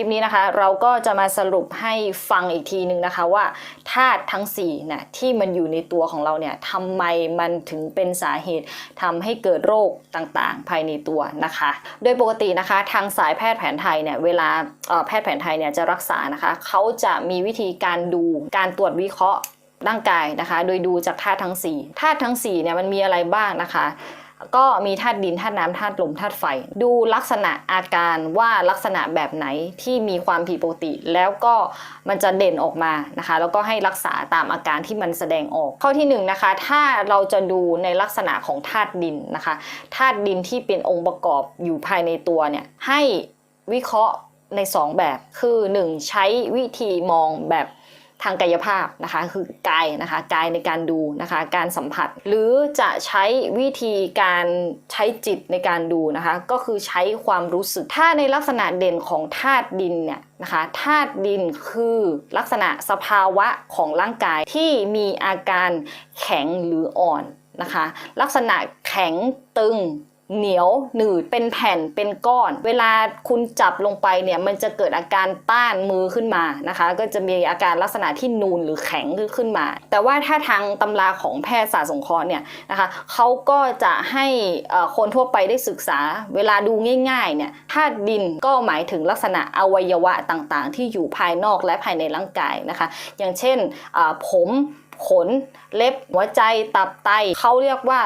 ลิปนี้นะคะ เราก็จะมาสรุปให้ฟังอีกทีนึงนะคะว่าธาตุทั้ง4นะที่มันอยู่ในตัวของเราเนี่ยทำไมมันถึงเป็นสาเหตุทำให้เกิดโรคต่างๆ ภายในตัวนะคะ โดยปกตินะคะ ทางสายแพทย์แผนไทยเนี่ยเวลาแพทย์แผนไทยเนี่ยจะรักษานะคะเขาจะมีวิธีการดูการตรวจวิเคราะห์ร่างกายนะคะ โดยดูจากธาตุทั้ง4ธาตุทั้ง4เนี่ยมันมีอะไรบ้างนะคะ ก็มีธาตุดินธาตุน้ำธาตุลมธาตุไฟ ดูลักษณะอาการว่าลักษณะแบบไหนที่มีความผิดปกติ แล้วก็มันจะเด่นออกมานะคะ แล้วก็ให้รักษาตามอาการที่มันแสดงออก ข้อที่หนึ่งนะคะ ถ้าเราจะดูในลักษณะของธาตุดินนะคะธาตุดินที่เป็นองค์ประกอบอยู่ภายในตัวเนี่ยให้วิเคราะห์ใน 2 แบบคือ 1 ใช้วิธีมองแบบ ทางกายภาพนะคะคือกายนะคะกายในการดูนะคะการสัมผัส หรือจะใช้วิธีการใช้จิตในการดูนะคะก็คือใช้ความรู้สึกถ้าในลักษณะเด่นของธาตุดินเนี่ยนะคะธาตุดินคือลักษณะสภาวะของร่างกายที่มีอาการแข็งหรืออ่อนนะคะลักษณะแข็งตึง เหนียวหนืดเป็นแผ่นเป็นก้อน เวลาคุณจับลงไปเนี่ยมันจะเกิดอาการต้านมือขึ้นมานะคะ ก็จะมีอาการลักษณะที่นูนหรือแข็งขึ้นมา แต่ว่าถ้าทางตำราของแพทย์ศาสตร์สงเคราะห์เนี่ยนะคะเขาก็จะให้คนทั่วไปได้ศึกษา เวลาดูง่ายๆเนี่ยธาตุดินก็หมายถึงลักษณะอวัยวะต่างๆ ที่อยู่ภายนอกและภายในร่างกายนะคะ อย่างเช่นผม ขน เล็บ หัวใจ ตับไตเขาเรียกว่า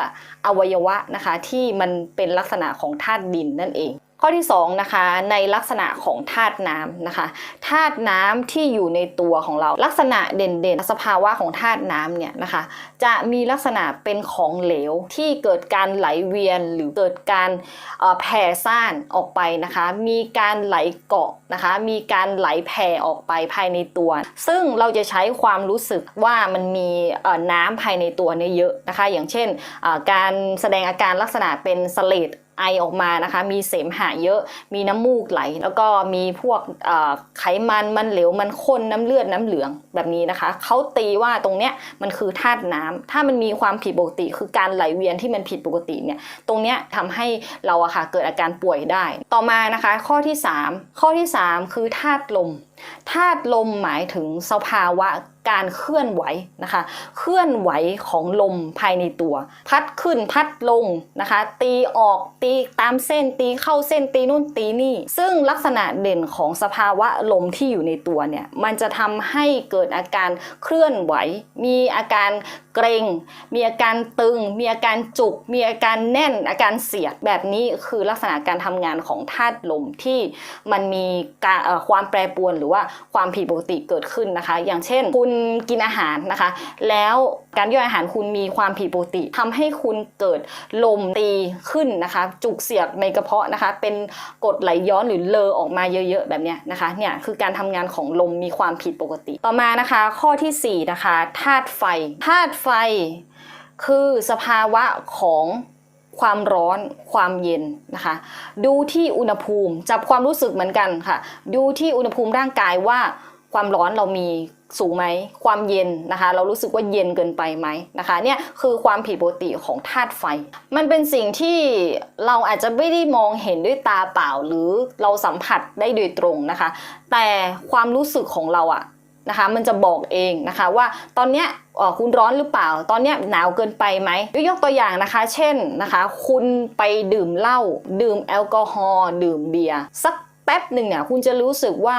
อวัยวะนะคะ ที่มันเป็นลักษณะของธาตุดินนั่นเอง ข้อที่2นะคะในลักษณะของธาตุน้ำนะคะธาตุน้ำที่อยู่ในตัวของเรา ลักษณะเด่นๆ สภาวะของธาตุน้ำเนี่ยนะคะ จะมีลักษณะเป็นของเหลวที่เกิดการไหลเวียนหรือเกิดการแผ่ซ่านออกไปนะคะ มีการไหลเกาะนะคะ มีการไหลแผ่ออกไปภายในตัว ซึ่งเราจะใช้ความรู้สึกว่ามันมีน้ำภายในตัวเนี่ยเยอะนะคะ อย่างเช่นการแสดงอาการลักษณะเป็นสเลด ไอออกมานะคะ มีเสมหะเยอะ มีน้ำมูกไหล แล้วก็มีพวกไขมันมันเหลวมันข้นน้ำเลือดน้ำเหลืองแบบนี้นะคะ เขาตีว่าตรงเนี้ยมันคือธาตุน้ำถ้ามันมีความผิดปกติ คือการไหลเวียนที่มันผิดปกติเนี่ย ตรงเนี้ยทำให้เราอะค่ะเกิดอาการป่วยได้ ต่อมานะคะ ข้อที่ 3 ข้อที่ 3 คือธาตุลมธาตุลมหมายถึงสภาวะ การเคลื่อนไหวนะคะ เคลื่อนไหวของลมภายในตัว พัดขึ้นพัดลงนะคะ ตีออกตีตามเส้นตีเข้าเส้นตีนู่นตีนี่ ซึ่งลักษณะเด่นของสภาวะลมที่อยู่ในตัวเนี่ยมันจะทำให้เกิดอาการเคลื่อนไหว มีอาการเกรง มีอาการตึง มีอาการจุก มีอาการแน่น อาการเสียด แบบนี้คือลักษณะการทำงานของธาตุลมที่มันมีความแปรปรวนหรือว่าความผิดปกติเกิดขึ้นนะคะ อย่างเช่น คุณกินอาหารนะคะ แล้วการย่อยอาหารคุณมีความผิดปกติทำให้คุณเกิดลมตีขึ้นนะคะ จุกเสียดในกระเพาะนะคะ เป็นกดไหลย้อนหรือเลอออกมาเยอะๆแบบเนี้ยนะคะเนี่ยคือการทำงานของลมมีความผิดปกติ ต่อมานะคะ ข้อทีสี่4นะคะธาตุไฟธาตุไฟ คือสภาวะของความร้อนความเย็นนะคะ ดูที่อุณหภูมิ จับความรู้สึกเหมือนกันค่ะ ดูที่อุณหภูมิร่างกายว่า ความร้อนเรามีสูงไหมความเย็นนะคะ เรารู้สึกว่าเย็นเกินไปไหมนะคะเนี่ยคือความผิดปกติของธาตุไฟ มันเป็นสิ่งที่เราอาจจะไม่ได้มองเห็นด้วยตาเปล่า หรือเราสัมผัสได้โดยตรงนะคะ แต่ความรู้สึกของเราอะนะคะมันจะบอกเองนะคะว่าตอนเนี้ยคุณร้อนหรือเปล่า ตอนเนี้ยหนาวเกินไปไหมยกยกตัวอย่างนะคะ เช่นนะคะ คุณไปดื่มเหล้าดื่มแอลกอฮอล์ดื่มเบียร์สักแป๊บหนึ่งเนี่ยคุณจะรู้สึกว่า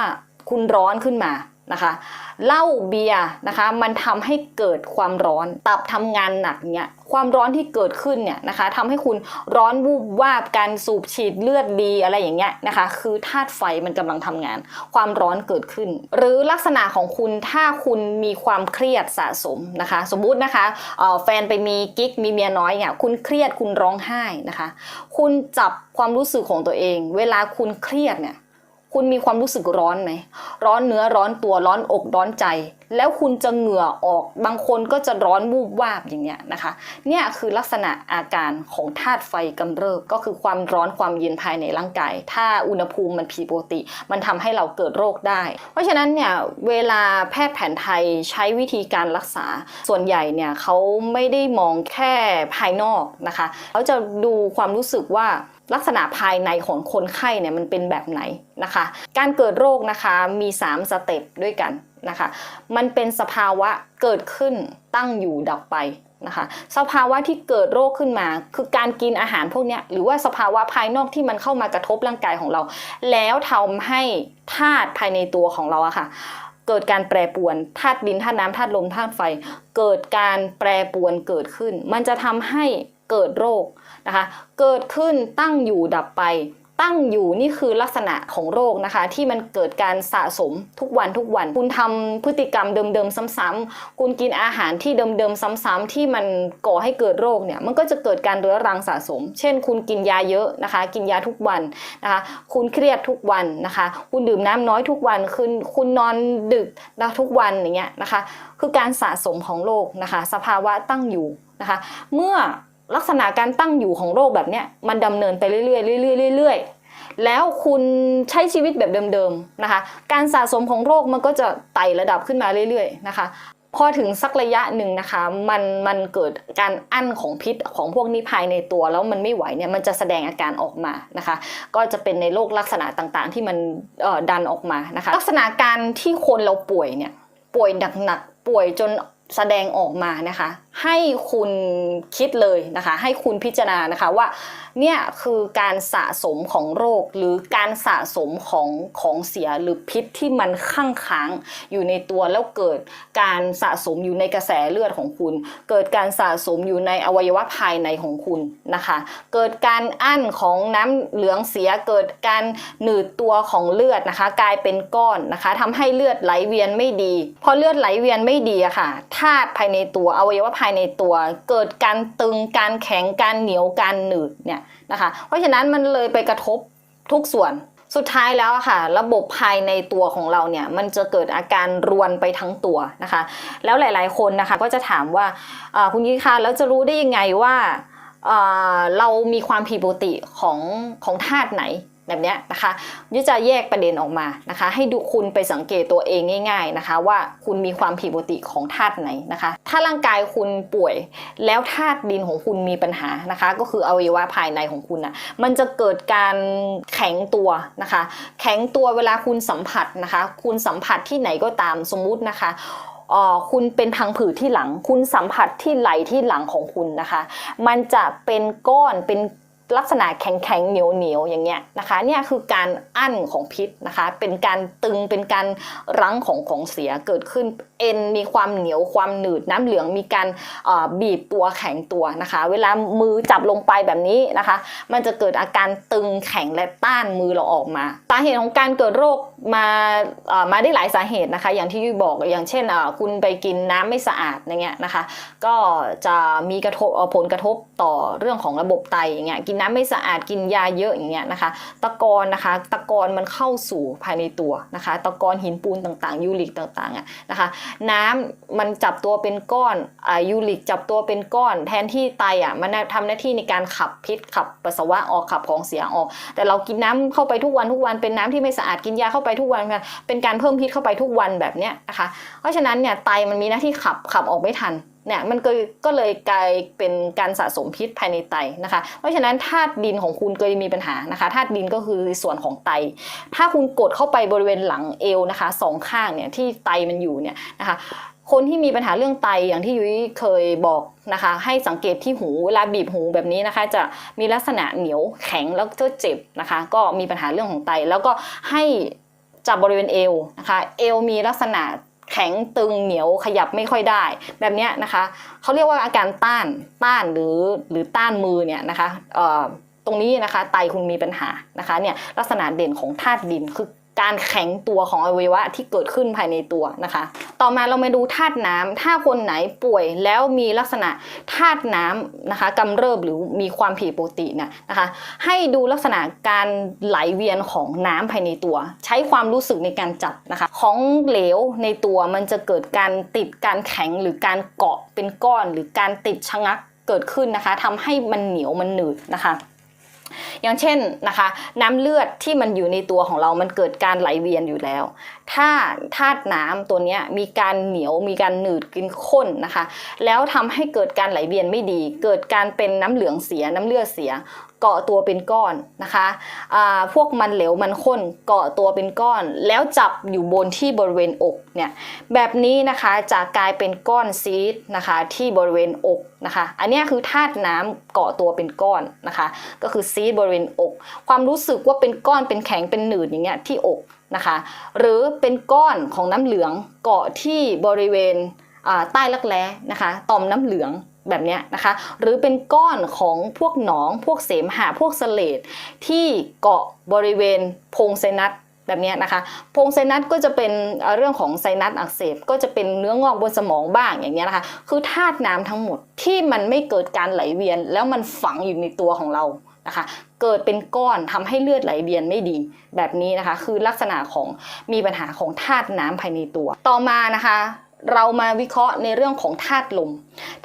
คุณร้อนขึ้นมานะคะเหล้าเบียร์นะคะมันทำให้เกิดความร้อนตับทำงานหนักเนี่ยความร้อนที่เกิดขึ้นเนี่ยนะคะทำให้คุณร้อนวูบวาบการสูบฉีดเลือดดีอะไรอย่างเงี้ยนะคะคือธาตุไฟมันกำลังทำงาน ความร้อนเกิดขึ้น หรือลักษณะของคุณถ้าคุณมีความเครียดสะสมนะคะ สมมุตินะคะแฟนไปมีกิ๊กมีเมียน้อยเนี่ยคุณเครียดคุณร้องไห้นะคะ คุณจับความรู้สึกของตัวเอง เวลาคุณเครียดเนี่ย คุณมีความรู้สึกร้อนไหมร้อนเนื้อร้อนตัวร้อนอกร้อนใจ แล้วคุณจะเหงื่อออกบางคนก็จะร้อนวูบวาบอย่างเงี้ยนะคะ เนี่ยคือลักษณะอาการของธาตุไฟกำเริบก็คือความร้อนความเย็นภายในร่างกาย ถ้าอุณหภูมิมันผิดปกติ มันทำให้เราเกิดโรคได้ เพราะฉะนั้นเนี่ยเวลาแพทย์แผนไทยใช้วิธีการรักษาส่วนใหญ่เนี่ยเขาไม่ได้มองแค่ภายนอกนะคะเขาจะดูความรู้สึกว่า ลักษณะภายในของคนไข้เนี่ยมันเป็นแบบไหนนะคะ การเกิดโรคนะคะมี 3 สเต็ปด้วยกันนะคะ มันเป็นสภาวะเกิดขึ้นตั้งอยู่ดับไปนะคะ สภาวะที่เกิดโรคขึ้นมา คือการกินอาหารพวกนี้หรือว่าสภาวะภายนอกที่มันเข้ามากระทบร่างกายของเรา แล้วทำให้ธาตุภายในตัวของเราอะค่ะเกิดการแปรปวนธาตุดินธาตุน้ำธาตุลมธาตุไฟ เกิดการแปรปวนเกิดขึ้น มันจะทำให้ เกิดโรคนะคะ เกิดขึ้นตั้งอยู่ดับไป ตั้งอยู่นี่คือลักษณะของโรคนะคะ ที่มันเกิดการสะสมทุกวันทุกวัน คุณทำพฤติกรรมเดิมๆซ้ำๆคุณกินอาหารที่เดิมๆซ้ำๆที่มันก่อให้เกิดโรคเนี่ยมันก็จะเกิดการเรื้อรังสะสม เช่น คุณกินยาเยอะนะคะ กินยาทุกวันนะคะ คุณเครียดทุกวันนะคะ คุณดื่มน้ำน้อยทุกวันคุณคุณนอนดึกนะทุกวันอย่างเงี้ยนะคะ คือการสะสมของโรคนะคะ สภาวะตั้งอยู่นะคะ เมื่อ ลักษณะการตั้งอยู่ของโรคแบบเนี้ยมันดำเนินไปเรื่อยๆเรื่อยๆเรื่อยๆแล้วคุณใช้ชีวิตแบบเดิมๆนะคะ การสะสมของโรคมันก็จะไต่ระดับขึ้นมาเรื่อยๆนะคะพอถึงสักระยะหนึ่งนะคะ มันมันเกิดการอั้นของพิษของพวกนี้ภายในตัว แล้วมันไม่ไหวเนี่ยมันจะแสดงอาการออกมานะคะ ก็จะเป็นในโรคลักษณะต่างๆ ที่มันดันออกมานะคะ ลักษณะการที่คนเราป่วยเนี่ยป่วยหนักๆป่วยจนแสดงออกมานะคะ ให้คุณคิดเลยนะคะ ให้คุณพิจารณานะคะว่าเนี่ยคือการสะสมของโรคหรือการสะสมของของเสียหรือพิษที่มันข้างค้างอยู่ในตัวแล้วเกิดการสะสมอยู่ในกระแสเลือดของคุณ เกิดการสะสมอยู่ในอวัยวะภายในของคุณนะคะ เกิดการอั้นของน้ำเหลืองเสีย เกิดการหนืดตัวของเลือดนะคะ กลายเป็นก้อนนะคะทำให้เลือดไหลเวียนไม่ดี พอเลือดไหลเวียนไม่ดีอะค่ะธาตุภายในตัวอวัยวะภายในตัว เกิดการตึงการแข็งการเหนียวการหนืดเนี่ยนะคะเพราะฉะนั้นมันเลยไปกระทบทุกส่วนสุดท้ายแล้วค่ะ ระบบภายในตัวของเราเนี่ย มันจะเกิดอาการรวนไปทั้งตัวนะคะ แล้วหลายๆคนนะคะก็จะถามว่าคุณยี่คะแล้วจะรู้ได้ยังไงว่าเรามีความผิดปกติของของธาตุไหน แบบนี้นะคะยุจะแยกประเด็นออกมานะคะ ให้ดูคุณไปสังเกตตัวเองง่าย ๆนะคะ ว่าคุณมีความผิดปกติของธาตุไหนนะคะ ถ้าร่างกายคุณป่วย แล้วธาตุดินของคุณมีปัญหานะคะ ก็คืออวัยวะภายในของคุณอนะมันจะเกิดการแข็งตัวนะคะ แข็งตัวเวลาคุณสัมผัสนะคะ คุณสัมผัสที่ไหนก็ตามสมมุตินะคะออคุณเป็นพังผืดที่หลัง คุณสัมผัสที่ไหลที่หลังของคุณนะคะ มันจะเป็นก้อนเป็น ลักษณะแข็งแข็งๆเหนียวเหนียวอย่างเงี้ยนะคะเนี่ยคือการอั้นของพิษนะคะเป็นการตึงเป็นการรั้งของของเสียเกิดขึ้นเอ็นมีความเหนียวความหนืดน้ำเหลืองมีการบีบตัวแข็งตัวนะคะ เวลามือจับลงไปแบบนี้นะคะ มันจะเกิดอาการตึงแข็งและต้านมือเราออกมาสาเหตุของการเกิดโรคมามาได้หลายสาเหตุนะคะ อย่างที่ยุ้ยบอกอย่างเช่นคุณไปกินน้ำไม่สะอาดอย่างเงี้ยนะคะ ก็จะมีกระทบผลกระทบต่อเรื่องของระบบไตอย่างเงี้ยกินน้ำไม่สะอาดกินยาเยอะอย่างเงี้ยนะคะ ตะกอนนะคะ ตะกอนมันเข้าสู่ภายในตัวนะคะ ตะกอนหินปูนต่างๆ ยูริกต่างๆอะนะคะน้ำมันจับตัวเป็นก้อนอายูริกจับตัวเป็นก้อน แทนที่ไตอะมันทำหน้าที่ในการขับพิษขับปัสสาวะออกขับของเสียออก แต่เรากินน้ำเข้าไปทุกวันทุกวันเป็นน้ำที่ไม่สะอาดกินยาเข้าไปทุกวันเป็นการเพิ่มพิษเข้าไปทุกวันแบบเนี้ยนะคะ เพราะฉะนั้นเนี่ยไตมันมีหน้าที่ขับขับออกไม่ทัน เนี่ยมันก็ก็เลยกลายเป็นการสะสมพิษภายในไตนะคะ เพราะฉะนั้นธาตุดินของคุณก็จะมีปัญหานะคะธาตุดินก็คือส่วนของไต ถ้าคุณกดเข้าไปบริเวณหลังเอวนะคะสองข้างเนี่ยที่ไตมันอยู่เนี่ยนะคะคนที่มีปัญหาเรื่องไตอย่างที่ยุ้ยเคยบอกนะคะ ให้สังเกตที่หูเวลาบีบหูแบบนี้นะคะ จะมีลักษณะเหนียวแข็งแล้วก็เจ็บนะคะ ก็มีปัญหาเรื่องของไต แล้วก็ให้จับบริเวณเอวนะคะ เอวมีลักษณะ แข็งตึงเหนียวขยับไม่ค่อยได้ แบบนี้นะคะเขาเรียกว่าอาการต้านต้านหรือหรือต้านมือเนี่ยนะคะตรงนี้นะคะไตคุณมีปัญหานะคะเนี่ยลักษณะเด่นของธาตุดินคือ การแข็งตัวของอวัยวะที่เกิดขึ้นภายในตัวนะคะ ต่อมาเรามาดูธาตุน้ำถ้าคนไหนป่วยแล้วมีลักษณะธาตุน้ำนะคะกำเริบหรือมีความผิดปกติเนยนะคะ ให้ดูลักษณะการไหลเวียนของน้ำภายในตัว ใช้ความรู้สึกในการจับนะคะ ของเหลวในตัวมันจะเกิดการติดการแข็งหรือการเกาะเป็นก้อน หรือการติดชะงักเกิดขึ้นนะคะทำให้มันเหนียวมันหนืดนะคะ อย่างเช่นนะคะ น้ำเลือดที่มันอยู่ในตัวของเรามันเกิดการไหลเวียนอยู่แล้ว ถ้าธาตุน้ำตัวนี้มีการเหนียวมีการหนืดกินข้นนะคะ แล้วทำให้เกิดการไหลเวียนไม่ดี เกิดการเป็นน้ำเหลืองเสียน้ำเลือดเสีย เกาะตัวเป็นก้อนนะคะพวกมันเหลวมันข้นเกาะตัวเป็นก้อน แล้วจับอยู่บนที่บริเวณอกเนี่ยแบบนี้นะคะจะกลายเป็นก้อนซีดนะคะที่บริเวณอกนะคะ อันนี้คือธาตุน้ำเกาะตัวเป็นก้อนนะคะ ก็คือซีดบริเวณอก ความรู้สึกว่าเป็นก้อนเป็นแข็งเป็นหนืดอย่างเงี้ยที่อกนะคะ หรือเป็นก้อนของน้ำเหลืองเกาะที่บริเวณใต้รักแร้นะคะ ต่อมน้ำเหลือง แบบนี้นะคะ หรือเป็นก้อนของพวกหนอง พวกเสมหะพวกเสลดที่เกาะบริเวณโพรงไซนัสแบบนี้นะคะโพรงไซนัสก็จะเป็นเรื่องของไซนัสอักเสบก็จะเป็นเนื้องอกบนสมองบ้างอย่างเงี้ยนะคะ คือธาตุน้ำทั้งหมดที่มันไม่เกิดการไหลเวียน แล้วมันฝังอยู่ในตัวของเรานะคะ เกิดเป็นก้อนทำให้เลือดไหลเวียนไม่ดี แบบนี้นะคะ คือลักษณะของมีปัญหาของธาตุน้ำภายในตัว ต่อมานะคะ เรามาวิเคราะห์ในเรื่องของธาตุลม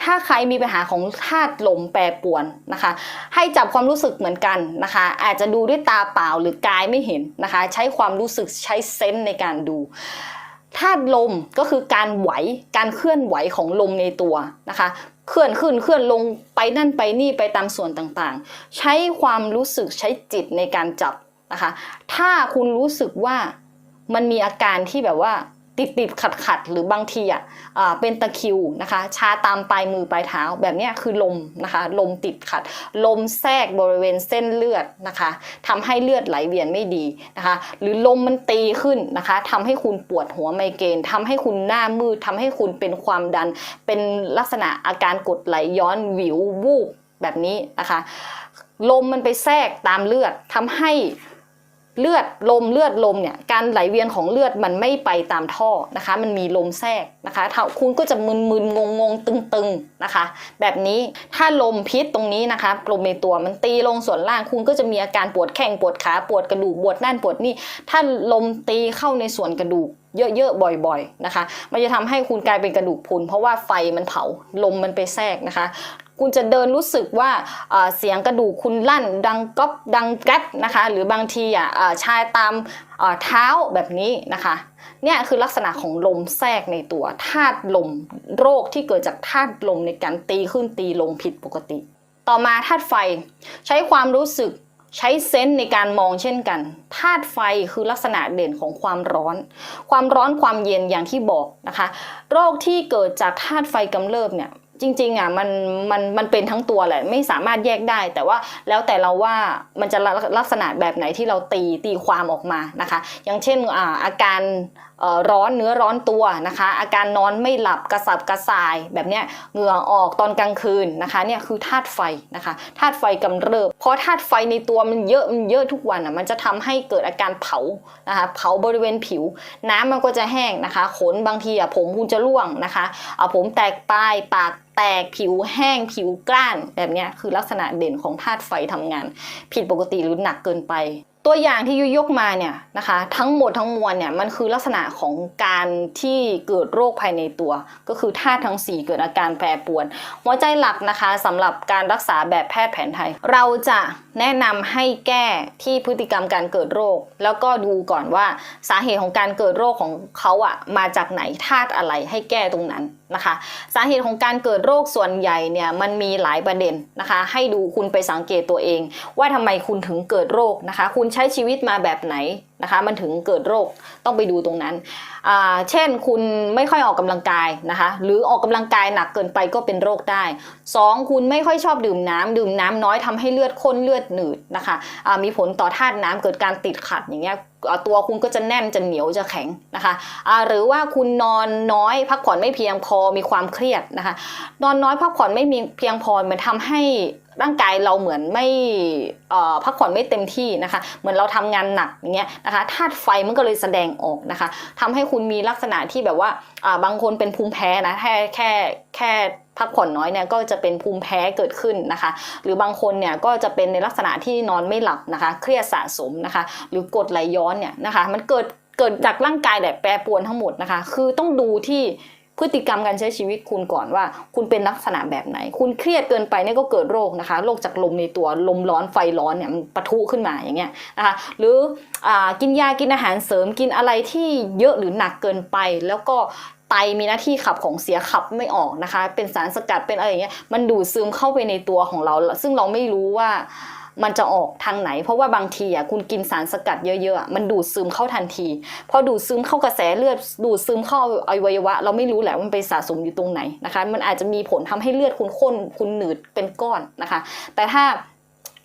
ถ้าใครมีปัญหาของธาตุลมแปรปวนนะคะ ให้จับความรู้สึกเหมือนกันนะคะ อาจจะดูด้วยตาเปล่าหรือกายไม่เห็นนะคะ ใช้ความรู้สึกใช้เซนส์ในการดูธาตุลมก็คือการไหวการเคลื่อนไหวของลมในตัวนะคะ เคลื่อนขึ้นเคลื่อนลงไปนั่นไปนี่ไปตามส่วนต่างๆ ใช้ความรู้สึกใช้จิตในการจับนะคะ ถ้าคุณรู้สึกว่ามันมีอาการที่แบบว่า ติดติดขัดขัดหรือบางทีอะเป็นตะคิวนะคะชาตามปลายมือปลายเท้าแบบนี้คือลมนะคะลมติดขัด ลมแทรกบริเวณเส้นเลือดนะคะทำให้เลือดไหลเวียนไม่ดีนะคะหรือลมมันตีขึ้นนะคะทำให้คุณปวดหัวไมเกรนทำให้คุณหน้ามืดทำให้คุณเป็นความดัน เป็นลักษณะอาการกดไหลย้อนวิววูบแบบนี้นะคะลมมันไปแทรกตามเลือดทำให้ เลือดลมเลือดลมเนี่ยการไหลเวียนของเลือดมันไม่ไปตามท่อนะคะ มันมีลมแทรกนะคะคุณก็จะมึนๆงงๆตึงๆนะคะ แบบนี้ถ้าลมพิษตรงนี้นะคะลมในตัวมันตีลงส่วนล่างคุณก็จะมีอาการปวดแข้งปวดขาปวดกระดูกปวดนั่นปวดนี่ถ้าลมตีเข้าในส่วนกระดูกเยอะๆ บ่อยๆ นะคะ มันจะทำให้คุณกลายเป็นกระดูกพุน เพราะว่าไฟมันเผา ลมมันไปแทรกนะคะ คุณจะเดินรู้สึกว่าเสียงกระดูกคุณลั่น ดังก๊อบดังแก๊ดนะคะ หรือบางทีอะชายตามเอ่อเท้าแบบนี้นะคะเนี่ยคือลักษณะของลมแทรกในตัวธาตุลมโรคที่เกิดจากธาตุลมในการตีขึ้นตีลงผิดปกติ ต่อมาธาตุไฟ ใช้ความรู้สึกใช้เซนส์ในการมองเช่นกันธาตุไฟคือลักษณะเด่นของความร้อน ความร้อนความเย็นอย่างที่บอกนะคะ โรคที่เกิดจากธาตุไฟกำเริบเนี่ย จริงๆอะมันมันมันเป็นทั้งตัวแหละไม่สามารถแยกได้ แต่ว่าแล้วแต่เราว่ามันจะลักษณะแบบไหนที่เราตีตีความออกมานะคะ อย่างเช่นอ่าอาการร้อนเนื้อร้อนตัวนะคะ อาการนอนไม่หลับกระสับกระส่ายแบบเนี้ยเหงื่อออกตอนกลางคืนนะคะเนี่ยคือธาตุไฟนะคะธาตุไฟกำเริบเพราะธาตุไฟในตัวมันเยอะมันเยอะทุกวันอะมันจะทำให้เกิดอาการเผานะคะเผาบริเวณผิว น้ำมันก็จะแห้งนะคะ ขนบางทีอะผมคุณจะร่วงนะคะเอาผมแตกปลายปากแตกผิวแห้งผิวกล้าน แบบนี้คือลักษณะเด่นของธาตุไฟทำงาน ผิดปกติหรือหนักเกินไป ตัวอย่างที่ยุยยกมาเนี่ยนะคะ ทั้งหมดทั้งมวลเนี่ยมันคือลักษณะของการที่เกิดโรคภายในตัว ก็คือธาตุทั้ง 4 เกิดอาการแปรปรวนหัวใจหลักนะคะสำหรับการรักษาแบบแพทย์แผนไทย เราจะแนะนำให้แก้ที่พฤติกรรมการเกิดโรค แล้วก็ดูก่อนว่าสาเหตุของการเกิดโรคของเขาอะมาจากไหนธาตุอะไรให้แก้ตรงนั้นนะคะ สาเหตุของการเกิดโรคส่วนใหญ่เนี่ยมันมีหลายประเด็นนะคะ ให้ดูคุณไปสังเกตตัวเอง ว่าทำไมคุณถึงเกิดโรคนะคะ คุณใช้ชีวิตมาแบบไหนนะคะ มันถึงเกิดโรคต้องไปดูตรงนั้นเช่นคุณไม่ค่อยออกกำลังกายนะคะ หรือออกกำลังกายหนักเกินไปก็เป็นโรคได้ 2. คุณไม่ค่อยชอบดื่มน้ำดื่มน้ำน้อยทำให้เลือดข้นเลือดหนืดนะคะอ่ามีผลต่อธาตุน้ำเกิดการติดขัดอย่างเงี้ยตัวคุณก็จะแน่นจะเหนียวจะแข็งนะคะอ่าหรือว่าคุณนอนน้อยพักผ่อนไม่เพียงพอมีความเครียดนะคะ นอนน้อยพักผ่อนไม่มีเพียงพอมันทำให้ร่างกายเราเหมือนไม่พักผ่อนไม่เต็มที่นะคะ เหมือนเราทำงานหนักอย่างเงี้ยนะคะธาตุไฟมันก็เลยแสดงออกนะคะทำให้คุณมีลักษณะที่แบบว่าอ่าบางคนเป็นภูมิแพ้นะแค่แค่แค่พักผ่อนน้อยเนี่ยก็จะเป็นภูมิแพ้เกิดขึ้นนะคะ หรือบางคนเนี่ยก็จะเป็นในลักษณะที่นอนไม่หลับนะคะ เครียดสะสมนะคะ หรือกดไหลย้อนเนี่ยนะคะ มันเกิดเกิดจากร่างกายแบบแปรปรวนทั้งหมดนะคะ คือต้องดูที่ พฤติกรรมการใช้ชีวิตคุณก่อนว่า คุณเป็นลักษณะแบบไหน คุณเครียดเกินไปเนี่ยก็เกิดโรคนะคะโรคจากลมในตัวลมร้อนไฟร้อนเนี่ยมันปะทุขึ้นมาอย่างเงี้ยนะคะหรืออากินยากินอาหารเสริมกินอะไรที่เยอะหรือหนักเกินไป แล้วก็ไตมีหน้าที่ขับของเสียขับไม่ออกนะคะ เป็นสารสกัดเป็นอะไรอย่างเงี้ยมันดูดซึมเข้าไปในตัวของเรา ซึ่งเราไม่รู้ว่า มันจะออกทางไหน เพราะว่าบางทีอะคุณกินสารสกัดเยอะๆมันดูดซึมเข้าทันที พอดูดซึมเข้ากระแสเลือดดูดซึมเข้าอวัยวะ เราไม่รู้แหละมันไปสะสมอยู่ตรงไหนนะคะ มันอาจจะมีผลทำให้เลือดคุณข้นคุณหนืดเป็นก้อนนะคะ แต่ถ้า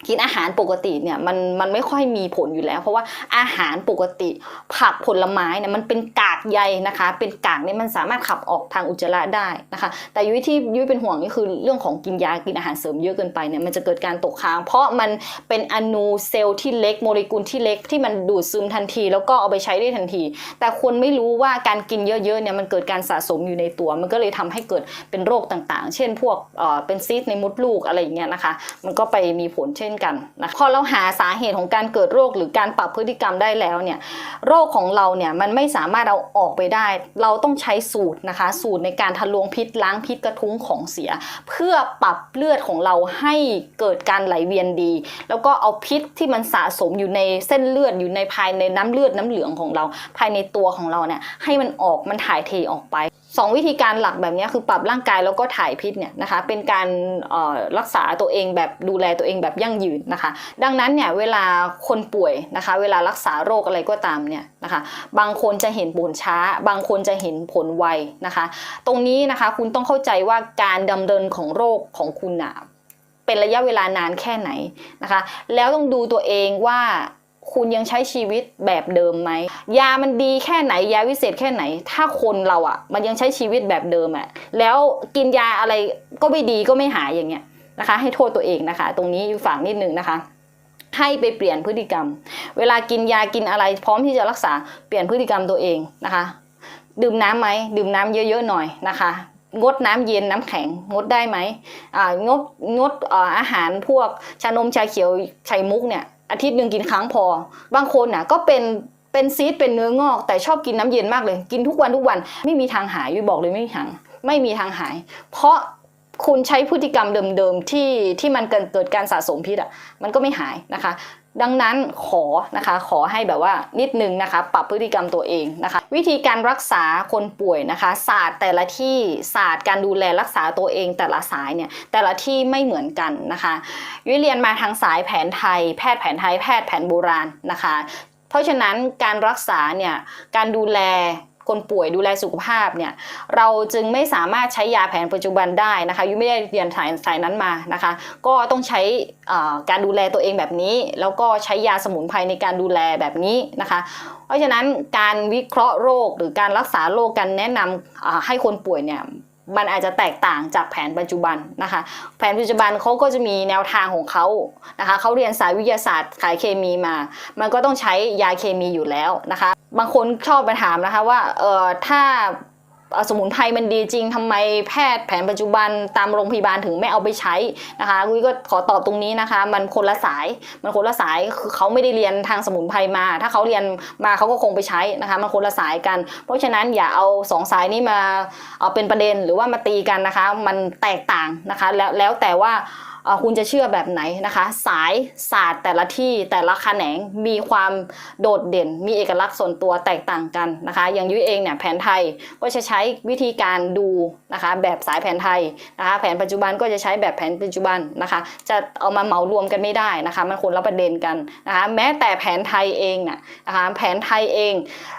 กินอาหารปกติเนี่ยมันมันไม่ค่อยมีผลอยู่แล้ว เพราะว่าอาหารปกติ ผักผลไม้เนี่ยมันเป็นกากใยนะคะ เป็นกากเนี่ยมันสามารถขับออกทางอุจจาระได้นะคะ แต่ยุ้ยที่ยุ้ยเป็นห่วงนี่คือเรื่องของกินยากินอาหารเสริมเยอะเกินไปเนี่ยมันจะเกิดการตกค้าง เพราะมันเป็นอนูเซลล์ที่เล็กโมเลกุลที่เล็กที่มันดูดซึมทันที แล้วก็เอาไปใช้ได้ทันที แต่คนไม่รู้ว่าการกินเยอะๆเนี่ยมันเกิดการสะสมอยู่ในตัว มันก็เลยทำให้เกิดเป็นโรคต่างๆ เช่น พวกเอ่อเป็นซีสในมดลูกอะไรอย่างเงี้ยนะคะ มันก็ไปมีผลเช่นกันนะพอเราหาสาเหตุของการเกิดโรคหรือการปรับพฤติกรรมได้แล้วเนี่ยโรคของเราเนี่ยมันไม่สามารถเอาออกไปได้ เราต้องใช้สูตรนะคะ สูตรในการทะลวงพิษล้างพิษกระทุ้งของเสีย เพื่อปรับเลือดของเราให้เกิดการไหลเวียนดี แล้วก็เอาพิษที่มันสะสมอยู่ในเส้นเลือดอยู่ในภายในน้ำเลือดน้ำเหลืองของเรา ภายในตัวของเราเนี่ยให้มันออกมันถ่ายเทออกไป สองวิธีการหลักแบบนี้คือปรับร่างกายแล้วก็ถ่ายพิษเนี่ยนะคะเป็นการรักษาตัวเองแบบดูแลตัวเองแบบยั่งยืนนะคะ ดังนั้นเนี่ยเวลาคนป่วยนะคะ เวลารักษาโรคอะไรก็ตามเนี่ยนะคะ บางคนจะเห็นผลช้า บางคนจะเห็นผลไวนะคะ ตรงนี้นะคะคุณต้องเข้าใจว่าการดำเนินของโรคของคุณอะเป็นระยะเวลานานแค่ไหนนะคะ แล้วต้องดูตัวเองว่า คุณยังใช้ชีวิตแบบเดิมไหม ยามันดีแค่ไหนยาวิเศษแค่ไหน ถ้าคนเราอะมันยังใช้ชีวิตแบบเดิมอะแล้วกินยาอะไรก็ไม่ดีก็ไม่หายอย่างเงี้ยนะคะ ให้โทษตัวเองนะคะ ตรงนี้ฝากนิดนึงนะคะ ให้ไปเปลี่ยนพฤติกรรม เวลากินยากินอะไร พร้อมที่จะรักษาเปลี่ยนพฤติกรรมตัวเองนะคะ ดื่มน้ำไหมดื่มน้ำเยอะๆหน่อยนะคะงดน้ำเย็นน้ำแข็งงดได้ไหมอ่างดงดเอ่ออาหารพวกชานมชาเขียวไข่มุกเนี่ย อาทิตย์หนึ่งกินครั้งพอ บางคนน่ะก็เป็นเป็นซีดเป็นเนื้องอก แต่ชอบกินน้ำเย็นมากเลย กินทุกวันทุกวันไม่มีทางหายยุยบอกเลยไม่มีทางไม่มีทางหาย เพราะคุณใช้พฤติกรรมเดิมๆที่ที่มันเกิดเกิดการสะสมพิษอะมันก็ไม่หายนะคะ ดังนั้นขอนะคะขอให้แบบว่านิดนึงนะคะปรับพฤติกรรมตัวเองนะคะ วิธีการรักษาคนป่วยนะคะ ศาสตร์แต่ละที่ศาสตร์การดูแลรักษาตัวเองแต่ละสายเนี่ยแต่ละที่ไม่เหมือนกันนะคะวิเรียนมาทางสายแผนไทย แพทย์แผนไทยแพทย์แผนโบราณนะคะ เพราะฉะนั้นการรักษาเนี่ยการดูแล คนป่วยดูแลสุขภาพเนี่ยเราจึงไม่สามารถใช้ยาแผนปัจจุบันได้นะคะยุไม่ได้เรียนสายสายนั้นมานะคะ ก็ต้องใช้การดูแลตัวเองแบบนี้ แล้วก็ใช้ยาสมุนไพรในการดูแลแบบนี้นะคะ เพราะฉะนั้นการวิเคราะห์โรคหรือการรักษาโรคการแนะนำให้คนป่วยเนี่ย มันอาจจะแตกต่างจากแผนปัจจุบันนะคะ แผนปัจจุบันเขาก็จะมีแนวทางของเขานะคะเขาเรียนสายวิทยาศาสตร์ขายเคมีมา มันก็ต้องใช้ยาเคมีอยู่แล้วนะคะ บางคนชอบไปถามนะคะว่าเออถ้า สมุนไพรมันดีจริงทำไมแพทย์แผนปัจจุบันตามโรงพยาบาลถึงไม่เอาไปใช้นะคะกุ้ยก็ขอตอบตรงนี้นะคะ มันคนละสายมันคนละสายคือเขาไม่ได้เรียนทางสมุนไพรมา ถ้าเขาเรียนมาเขาก็คงไปใช้นะคะมันคนละสายกัน เพราะฉะนั้นอย่าเอาสองสายนี้มาเอาเป็นประเด็นหรือว่ามาตีกันนะคะ มันแตกต่างนะคะ แล้วแล้วแต่ว่า คุณจะเชื่อแบบไหนนะคะ สายศาสตร์แต่ละที่แต่ละแขนงมีความโดดเด่น มีเอกลักษณ์ส่วนตัวแตกต่างกันนะคะ อย่างยุ้ยเองเนี่ยแผนไทยก็จะใช้วิธีการดูนะคะ แบบสายแผนไทยนะคะ แผนปัจจุบันก็จะใช้แบบแผนปัจจุบันนะคะ จะเอามาเหมารวมกันไม่ได้นะคะ มันคนละประเด็นกันนะคะ แม้แต่แผนไทยเองน่ะนะคะแผนไทยเอง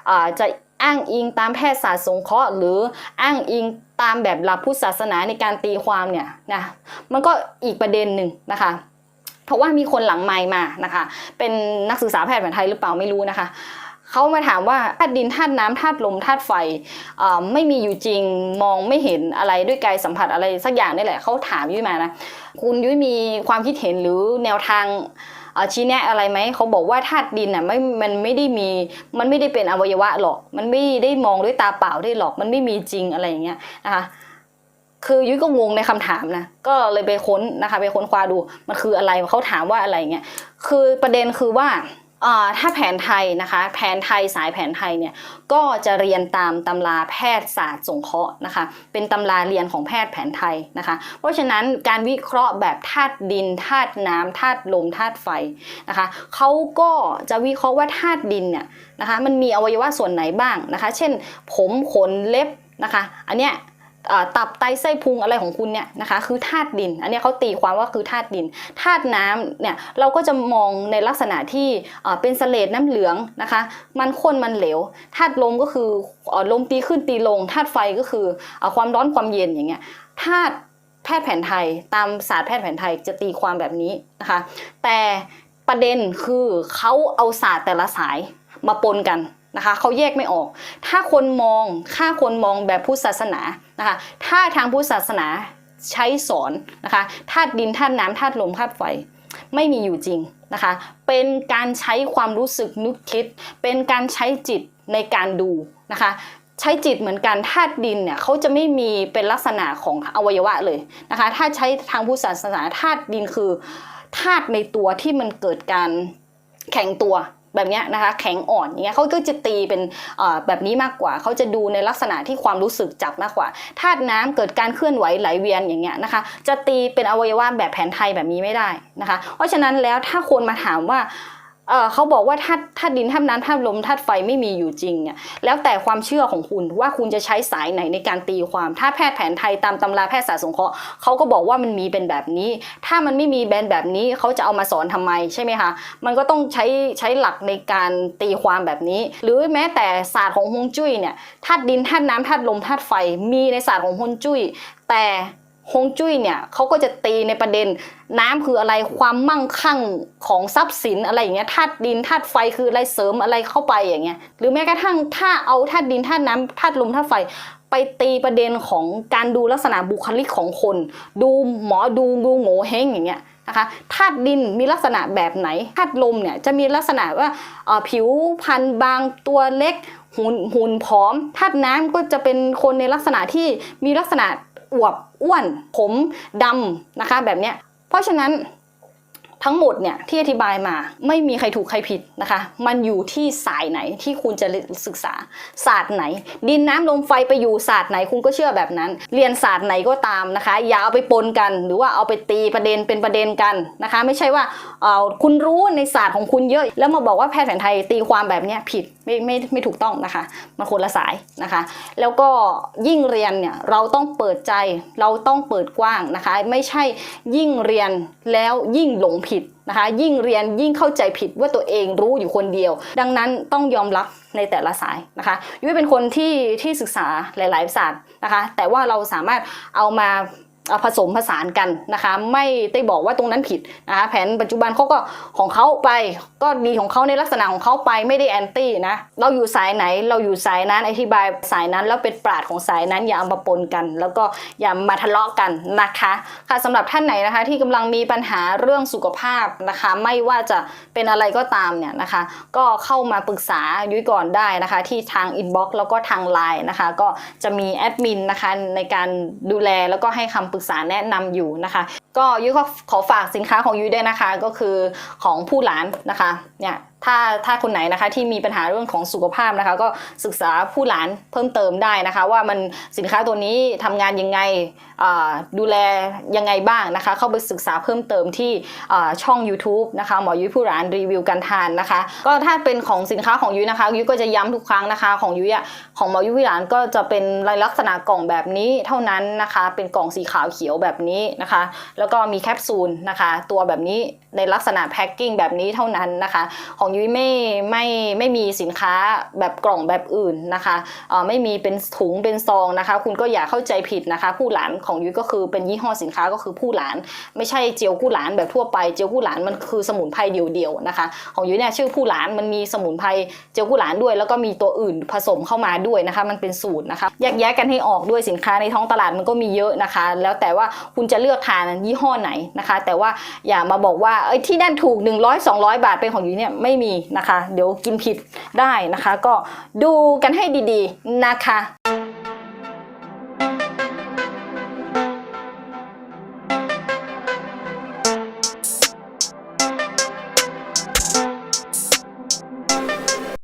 อจะอ้างอิงตามแพทยศาสตร์สงเคราะห์หรืออ้างอิง ตามแบบหลักพุทธศาสนาในการตีความเนี่ยนะมันก็อีกประเด็นหนึ่งนะคะเพราะว่ามีคนหลังไมค์มานะคะ เป็นนักศึกษาแพทย์แผนไทยหรือเปล่าไม่รู้นะคะเขามาถามว่าธาตุดินธาตุน้ำธาตุลมธาตุไฟไม่มีอยู่จริงมองไม่เห็นอะไรด้วยกายสัมผัสอะไรสักอย่างนี่แหละเขาถามยุ้ยมานะคุณยุ้ยมีความคิดเห็นหรือแนวทาง ชี้แนะอะไรไหมเขาบอกว่าธาตุดินอะไม่มันไม่ได้มีมันไม่ได้เป็นอวัยวะหรอก มันไม่ได้มองด้วยตาเปล่าได้หรอกมันไม่มีจริงอะไรอย่างเงี้ยนะคะคือยุ้ยก็งงในคำถามนะ ก็เลยไปค้นนะคะ ไปค้นคว้าดูมันคืออะไรเขาถามว่าอะไรเงี้ยคือประเด็นคือว่า ถ้าแผนไทยนะคะแผนไทยสายแผนไทยเนี่ยก็จะเรียนตามตำราแพทยศาสตร์สงเคราะห์นะคะเป็นตำราเรียนของแพทย์แผนไทยนะคะเพราะฉะนั้นการวิเคราะห์แบบธาตุดินธาตุน้ำธาตุลมธาตุไฟนะคะเขาก็จะวิเคราะห์ว่าธาตุดินเนี่ยนะคะมันมีอวัยวะส่วนไหนบ้างนะคะ เช่น ผมขนเล็บนะคะอันเนี้ย ตับไตไส้พุงอะไรของคุณเนี่ยนะคะคือธาตุดิน อันนี้เขาตีความว่าคือธาตุดินธาตุน้ำเนี่ยเราก็จะมองในลักษณะที่เป็นเสลดน้ำเหลืองนะคะมันข้นมันเหลวธาตุลมก็คือลมตีขึ้นตีลงธาตุไฟก็คืออความร้อนความเย็นอย่างเงี้ยธาตุแพทย์แผนไทยตามศาสตร์แพทย์แผนไทยจะตีความแบบนี้นะคะแต่ประเด็นคือเขาเอาศาสตร์แต่ละสายมาปนกันนะคะเขาแยกไม่ออก ถ้าคนมองถ้าคนมองแบบพุทธศาสนา นะคะ ถ้าทางพุทธศาสนาใช้สอนนะคะธาตุดินธาตุน้ำธาตุลมธาตุไฟไม่มีอยู่จริงนะคะ เป็นการใช้ความรู้สึกนึกคิด เป็นการใช้จิตในการดูนะคะใช้จิตเหมือนกันธาตุดินเนี่ยเขาจะไม่มีเป็นลักษณะของอวัยวะเลยนะคะ ถ้าใช้ทางพุทธศาสนาธาตุดินคือธาตุในตัวที่มันเกิดการแข็งตัว แบบเนี้ยนะคะแข็งอ่อนอย่างเงี้ยเขาก็จะตีเป็นแบบนี้มากกว่า เขาจะดูในลักษณะที่ความรู้สึกจับมากกว่าธาตุน้ำเกิดการเคลื่อนไหวไหลเวียนอย่างเงี้ยนะคะจะตีเป็นอวัยวะแบบแผนไทยแบบนี้ไม่ได้นะคะ เพราะฉะนั้นแล้วถ้าคนมาถามว่า เขาบอกว่าธาตุธาตุดินธาตุน้ำธาตุลมธาตุไฟไม่มีอยู่จริงเนี่ยแล้วแต่ความเชื่อของคุณว่าคุณจะใช้สายไหนในการตีความ ถ้าแพทย์แผนไทยตามตำราแพทยศาสตร์สงเคราะห์เขาก็บอกว่ามันมีเป็นแบบนี้ ถ้ามันไม่มีแบนแบบนี้เขาจะเอามาสอนทำไมใช่ไหมคะมันก็ต้องใช้ใช้หลักในการตีความแบบนี้ หรือแม้แต่ศาสตร์ของฮวงจุ้ยเนี่ยธาตุดินธาตุน้ำธาตุลมธาตุไฟมีในศาสตร์ของฮวงจุ้ยแต่ ฮงจุ้ยเนี่ยเขาก็จะตีในประเด็น น้ำคืออะไรความมั่งคั่งของทรัพย์สินอะไรอย่างเงี้ยธาตุดินธาตุไฟคืออะไรเสริมอะไรเข้าไปอย่างเงี้ยหรือแม้กระทั่งถ้าเอาธาตุดินธาตุน้ำธาตุลมธาตุไฟไปตีประเด็นของการดูลักษณะบุคลิกของคน ดูหมอดูดูโง่เฮงอย่างเงี้ยนะคะธาตุดินมีลักษณะแบบไหนธาตุลมเนี่ยจะมีลักษณะว่าผิวพรรณบางตัวเล็กหุ่นหุ่นผอมธาตุน้ำก็จะเป็นคนในลักษณะที่มีลักษณะ อวบอ้วน ผมดำนะคะแบบเนี้ยเพราะฉะนั้น ทั้งหมดเนี่ยที่อธิบายมาไม่มีใครถูกใครผิดนะคะ มันอยู่ที่สายไหนที่คุณจะศึกษาศาสตร์ไหน ดินน้ำลมไฟไปอยู่ศาสตร์ไหนคุณก็เชื่อแบบนั้น เรียนศาสตร์ไหนก็ตามนะคะ อย่าเอาไปปนกัน หรือว่าเอาไปตีประเด็นเป็นประเด็นกันนะคะ ไม่ใช่ว่าเอ่อคุณรู้ในศาสตร์ของคุณเยอะ แล้วมาบอกว่าแพทย์แผนไทยตีความแบบนี้ผิดไม่ไม่ไม่ถูกต้องนะคะมันคนละสายนะคะ แล้วก็ยิ่งเรียนเนี่ยเราต้องเปิดใจเราต้องเปิดกว้างนะคะ ไม่ใช่ยิ่งเรียนแล้วยิ่งหลง นะคะ ยิ่งเรียนยิ่งเข้าใจผิดว่าตัวเองรู้อยู่คนเดียว ดังนั้นต้องยอมรับในแต่ละสายนะคะยุ้ยเป็นคนที่ที่ศึกษาหลาย ๆ ศาสตร์นะคะ แต่ว่าเราสามารถเอามาเอา ผสมผสานกันนะคะ ไม่ได้บอกว่าตรงนั้นผิดนะคะแผนปัจจุบันเขาก็ของเขาไปก็ดีของเขาในลักษณะของเขาไปไม่ได้แอนตี้นะเราอยู่สายไหนเราอยู่สายนั้นอธิบายสายนั้นแล้วเป็นปราดของสายนั้นอย่าเอามาปนกัน แล้วก็อย่ามาทะเลาะกันนะคะค่ะสำหรับท่านไหนนะคะ ที่กำลังมีปัญหาเรื่องสุขภาพนะคะ ไม่ว่าจะเป็นอะไรก็ตามเนี่ยนะคะ ก็เข้ามาปรึกษายุ้ยก่อนได้นะคะ ที่ทางอินบ็อกซ์แล้วก็ทางไลน์นะคะ ก็จะมีแอดมินนะคะในการดูแลแล้วก็ให้คำปรึกษาแนะนำอยู่นะคะ ก็ยุ้ยก็ขอฝากสินค้าของยุ้ยด้วยนะคะ ก็คือของผู้หลานนะคะเนี่ย ถ้าถ้าคนไหนนะคะที่มีปัญหาเรื่องของสุขภาพนะคะ ก็ศึกษาผู้หลานเพิ่มเติมได้นะคะ ว่ามันสินค้าตัวนี้ทำงานยังไงดูแลยังไงบ้างนะคะ เข้าไปศึกษาเพิ่มเติมที่ช่อง YouTube นะคะหมอยุ้ยผู้หลานรีวิวการทานนะคะ ก็ถ้าเป็นของสินค้าของยุ้ยนะคะยุ้ยก็จะย้ำทุกครั้งนะคะของยุ้ยอะของหมอยุ้ยผู้หลานก็จะเป็นลักษณะกล่องแบบนี้เท่านั้นนะคะ เป็นกล่องสีขาวเขียวแบบนี้นะคะ แล้วก็มีแคปซูลนะคะ ตัวแบบนี้ ในลักษณะแพ็คกิ้งแบบนี้เท่านั้นนะคะ ของยุ้ยไม่ไม่ไม่มีสินค้าแบบกล่องแบบอื่นนะคะเออไม่มีเป็นถุงเป็นซองนะคะ คุณก็อย่าเข้าใจผิดนะคะ ผู้หลานของยุ้ยก็คือเป็นยี่ห้อสินค้าก็คือผู้หลาน ไม่ใช่เจียวกู้หลานแบบทั่วไปเจียวกู้หลานมันคือสมุนไพรเดียวๆนะคะ ของยุ้ยเนี่ยชื่อผู้หลานมันมีสมุนไพรเจียวกู้หลานด้วย แล้วก็มีตัวอื่นผสมเข้ามาด้วยนะคะ มันเป็นสูตรนะคะแยกแยะกันให้ออกด้วยสินค้าในท้องตลาดมันก็มีเยอะนะคะ แล้วแต่ว่าคุณจะเลือกทานยี่ห้อไหนนะคะ แต่ว่าอย่ามาบอกว่าที่นั่นถูก 100 200 บาทเป็นของยุ้ยเนี่ยไม่มีนะคะ เดี๋ยวกินผิดได้นะคะ ก็ดูกันให้ดีๆนะคะ